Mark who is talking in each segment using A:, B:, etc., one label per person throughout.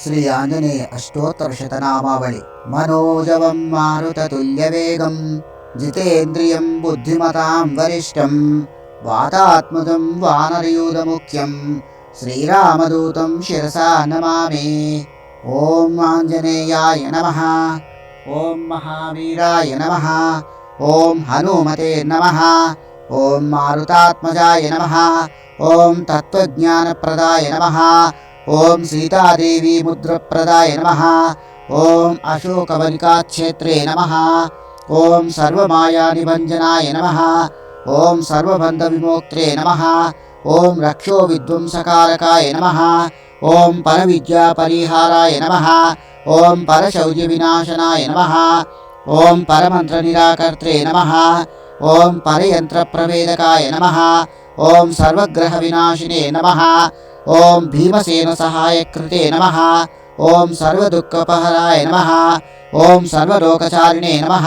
A: శ్రీ ఆంజనేయ అష్టోత్తర శతనామావళి మనోజవం మారుతతుల్యవేగం. జితేంద్రియం బుద్ధిమతాం వరిష్టం. వాతాత్మజం వానరయూధముఖ్యం. శ్రీరామదూతం శిరసా నమామి. ఓం ఆంజనేయాయ నమ. ఓం మహావీరాయ నమ. ఓం హనుమతే నమ. ఓం మారుతాత్మజాయ నమ. ఓం తత్వజ్ఞానప్రదాయ నమ. ఓం సీతాదేవి ముద్రప్రదాయ నమ. ఓం అశోకవనికాక్షేత్రే నమ. ఓం సర్వమాయానిభంజనాయ నమ. ఓం సర్వబంధవిమోక్త్రే నమ. ఓం రక్షో విధ్వంసకారకాయ నమ. ఓం పరవిద్యాపరిహారాయ నమ. ఓం పరశౌర్యవినాశనాయ నమ. ఓం పరమంత్రనిరాకర్త్రే నమ. ఓం పరయంత్రప్రవేదకాయ నమ. ఓం సర్వగ్రహవినాశినే నమ ఓం భీమసేన సహాయకృతే నమ ఓం సర్వదుఃఖపహరాయ నమ ఓం సర్వలోకచారిణే నమ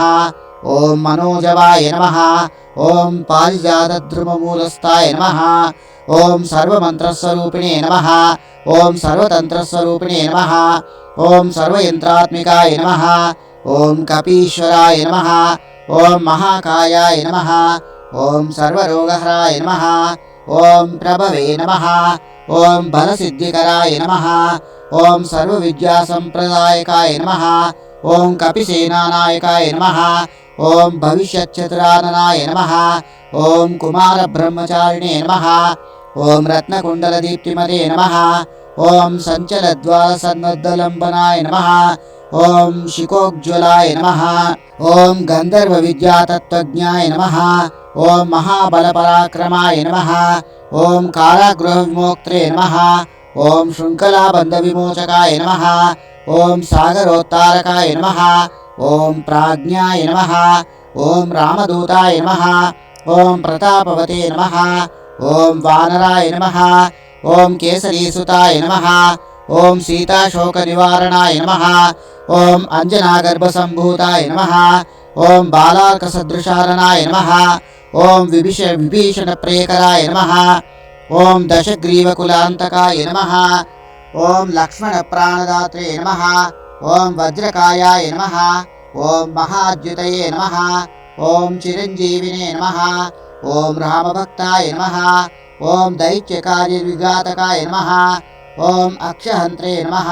A: ఓం మనోజవాయ నమ ఓం పారిజాతద్రుమమూలస్థాయ నమ ఓం సర్వమంత్రస్వరూపిణే నమ ఓం సర్వతంత్రస్వరూపిణే నమ ఓం సర్వయంత్రాత్మికాయ నమ ఓం కపీశ్వరాయ నమ ఓం మహాకాయాయ నమ ఓం సర్వరోగహరాయ నమ ఓం ప్రభవే నమ ఓం బలసిద్ధికరాయ నమ. ఓం సర్వవిద్యాసంప్రదాయకాయ నమ. ఓం కపిసేనానాయకాయ నమ. ఓం భవిష్యచ్చతురాననాయ నమ. ఓం కుమారబ్రహ్మచారిణే నమ. ఓం రత్నకుండలదీప్తిమతే నమ. ఓం సంచలద్వారసన్నద్దలంబనాయ నమ. ఓం శికోజ్వలాయ నమ. ఓం గంధర్వవిద్యాతత్వజ్ఞాయ నమ. ఓం మహాబలపరాక్రమాయ నమ. ఓం కారాగృహవిమోక్త్రే నమ ఓం శృంఖలాబంధవిమోచకాయ నమ ఓం సాగరోత్తారకాయ నమ ఓం ప్రాజ్ఞాయ నమ ఓం రామదూతాయ నమ ఓం ప్రతాపవతే నమ ఓం వానరాయ నమ ఓం కేసరీసుతాయ నమ ఓం సీతాశోకనివారణాయ నమ ఓం అంజనాగర్భసంభూతాయ నమ ఓం బాలార్కసదృశారణాయ నమ ఓం విభీష విభీషణప్రియకరాయ నమ ఓం దశగ్రీవకులాంతకాయ నమ ఓం లక్ష్మణ ప్రాణదాత్రే నమ ఓం వజ్రకాయాయ నమ ఓం మహాద్యుతయే నమ ఓం చిరంజీవినే నమ ఓం రామభక్తాయ నమ ఓం దైత్యకార్యవిఘాతకాయ నమ ఓం అక్షహంత్రే నమ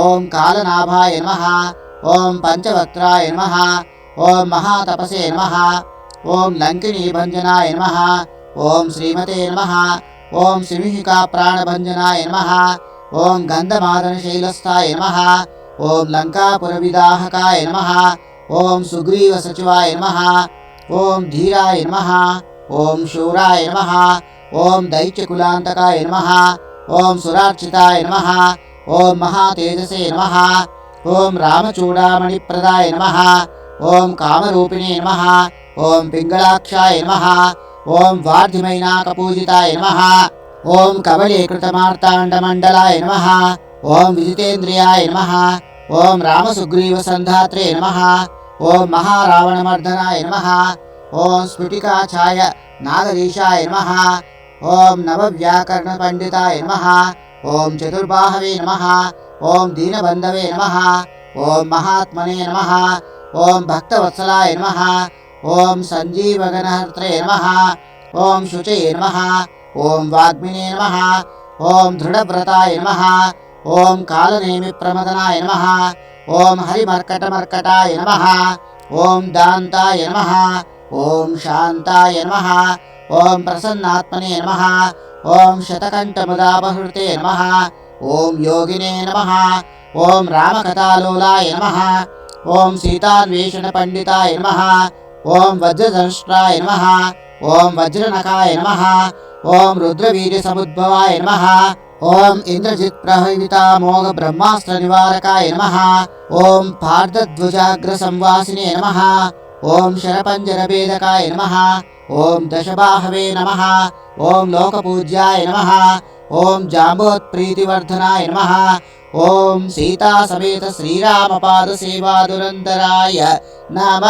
A: ఓం కాలనాభాయ నమ ఓం పంచవక్త్రాయ నమ ఓం మహాతపసే నమ ఓం లంకినీభంజనాయ నమ ఓం శ్రీమతే నమ ఓం సింహికా ప్రాణభంజనాయ నమ ఓం గంధమాదనశైలస్థాయ నమ ఓం లంకాపురవిదాహకాయ నమ ఓం సుగ్రీవసచివాయ నమ ఓం ధీరాయ నమ ఓం శూరాయ నమ ఓం దైత్యకులాంతకాయ నమ ఓం సురార్చితాయ నమ ఓం మహాతేజసే నమ ఓం రామచూడామణిప్రదాయ నమ ఓం కామరూపిణే నమ ఓం పింగళాక్షాయ నమ ఓం వార్ధిమైనాకపూజితాయ నమ ఓం కబలీకృతమార్తాండమండలాయ నమ ఓం విజితేంద్రియాయ నమ ఓం రామసుగ్రీవసంధాత్రే నమ ఓం మహారావణమర్దనాయ నమ ఓం స్ఫుటికాఛాయ నాగరీషాయ నమ ఓం నవవ్యాకరణపండితాయ నమ ఓం చతుర్బాహవే నమ ఓం దీనబంధవే నమ ఓం మహాత్మనే నమ ఓం భక్తవత్సలాయ నమ ఓం సంజీవగణహర్త్రే నమ ఓం శుచయే నమ ఓం వాగ్మినే నమ ఓం దృఢవ్రతాయ నమ ఓం కాలనేమి ప్రమదనాయ నమ ఓం హరిమర్కటమర్కటాయ నమ ఓం దాంతాయ నమ ఓం శాంతాయ నమ ఓం ప్రసన్నాత్మనే నమ ఓం శతకంఠముదాపహృతే నమ ఓం యోగినే నమ ఓం రామకథాలోలాయ నమ ఓం సీతాన్వేషణ పండితాయ నమ ఓం వజ్రధనుష్ట్రాయ నమ. ఓం వజ్రనకాయ నమ. ఓం రుద్రవీర్య సముద్భవాయ నమ. ఓం ఇంద్రజిత్ ప్రభవితామోఘ బ్రహ్మాస్త్ర నివారకాయ నమ. ఓం పార్థధ్వజాగ్ర సంవాసినే నమ. ఓం శరపంజరభేదకాయ నమ. ఓం దశబాహవే నమ. ఓం లోకపూజ్యాయ నమ. ఓం జాంబోత్ప్రీతివర్ధనాయ నమ. ఓం సీతా సమేత శ్రీరామపాద సేవాదురంతరాయ నమ.